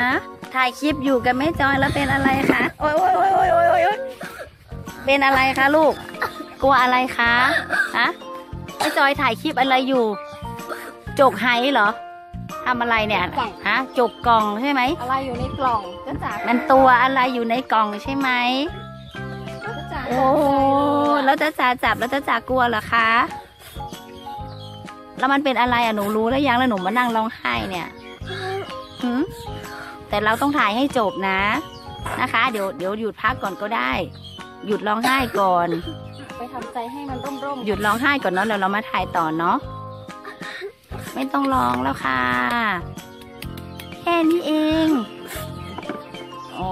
ฮะถ่ายคลิปอยู่กับแม่จอยแล้วเป็นอะไรคะโอ้ยโอ้ยโอ้ยโอ้ยโอ้ยโอ้ยเป็นอะไรคะลูก กลัวอะไรคะฮะแม่จอยถ่ายคลิปอะไรอยู่ จกไฮเหรอทำอะไรเนี่ยฮะจกกล่องใช่ไหมอะไรอยู่ในกล่องก็จ๋ามันตัวอะไรอยู่ในกล่องใช่ไหมก็จ๋าโอ้แล้วจะจ่าจับแล้วจะจากลัวเหรอคะแล้วมันเป็นอะไรอะหนูรู้แล้วยังแล้วหนูมานั่งร้องไห้เนี่ยหืม แต่เราต้องถ่ายให้จบนะ นะคะ เดี๋ยวเดี๋ยวหยุดพักก่อนก็ได้ หยุดร้องไห้ก่อน ไปทำใจให้มันร่มร่มหยุดร้องไห้ก่อนเนาะเดี๋ยวเรามาถ่ายต่อเนาะไม่ต้องร้องแล้วค่ะ แค่นี้เองอ๋อ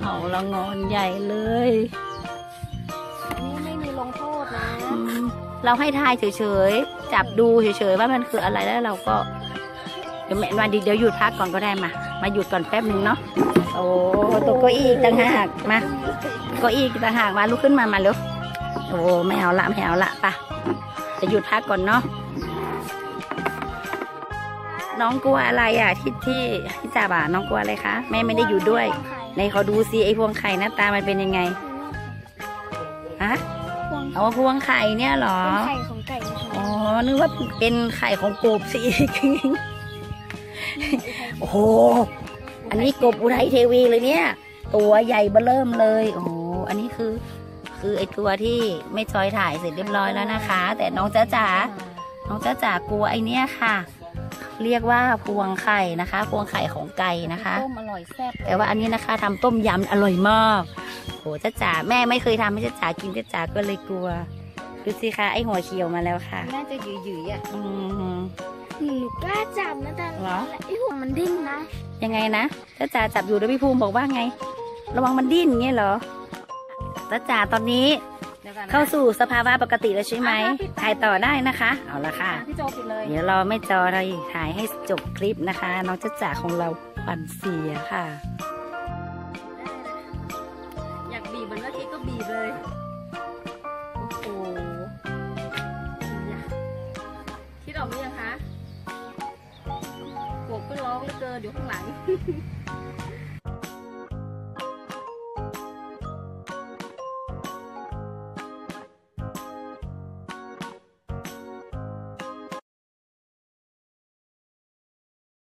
เอาละงอนใหญ่เลย นี่ไม่มีลงโทษนะอืมเราให้ทายเฉยๆ จับดูเฉยๆ ว่ามันคืออะไรแล้วเราก็ เดี๋ยวแม่มาดิเดี๋ยวหยุดพักก่อนก็ได้มา มาหยุดก่อนแป๊บหนึ่งเนาะโอ้ตัวเก้าอี้อีกต่างหากมาเก้าอี้อีกต่างหากมาลุกขึ้นมามาเร็วโอ้ไม่เอาละไม่เอาละไปะจะหยุดพักก่อนเนาะน้องกลัวอะไรอะ ที่ที่ที่จ่าบ่าน้องกลัวอะไรคะแม่ไม่ได้อยู่ด้วยในขอดูซิไอ้พวงไข่หน้าตามันเป็นยังไงฮะพวงเอาพวงไข่เนี่ยเหรอเป็นไข่ของไก่นะคะอ๋อนึกว่าเป็นไข่ของกบสิโอ้โห อันนี้กบอุทัยเทวีเลยเนี่ย ตัวใหญ่เบ้อเริ่มเลย โอ้โห อันนี้คือ คือไอตัวที่ไม่จอยถ่ายเสร็จเรียบร้อยแล้วนะคะ แต่น้องจ้าจ๋า น้องจ้าจ๋ากลัวไอเนี้ยค่ะ เรียกว่าพวงไข่นะคะ พวงไข่ของไก่นะคะ ต้มอร่อยแซ่บ แต่ว่าอันนี้นะคะทำต้มยำอร่อยมาก โหจ้าจ๋าแม่ไม่เคยทำให้จ้าจ๋ากินจ้าจ๋าก็เลยกลัว ดูสิคะไอหัวเขียวมาแล้วค่ะ น่าจะหยืยๆอะ อืม หนูกล้าจับนะแต่เหรอ ไอหัวมันดิ้นนะยังไงนะจ้าจ๋าจับอยู่แล้วพี่ภูมิบอกว่าไง ระวังมันดิ้นเงี้ยเหรอจ้าจ๋าตอนนี้เดี๋ยวกันนะเข้าสู่สภาวะปกติแล้วใช่ไหมอ่าปิดตาถ่ายต่อได้นะคะ เอาละค่ะ พี่โจปิดเลย เดี๋ยวเราไม่จอเราถ่ายให้จบคลิปนะคะ น้องจ้าจ๋าของเราปั่นเสียค่ะ คิดออก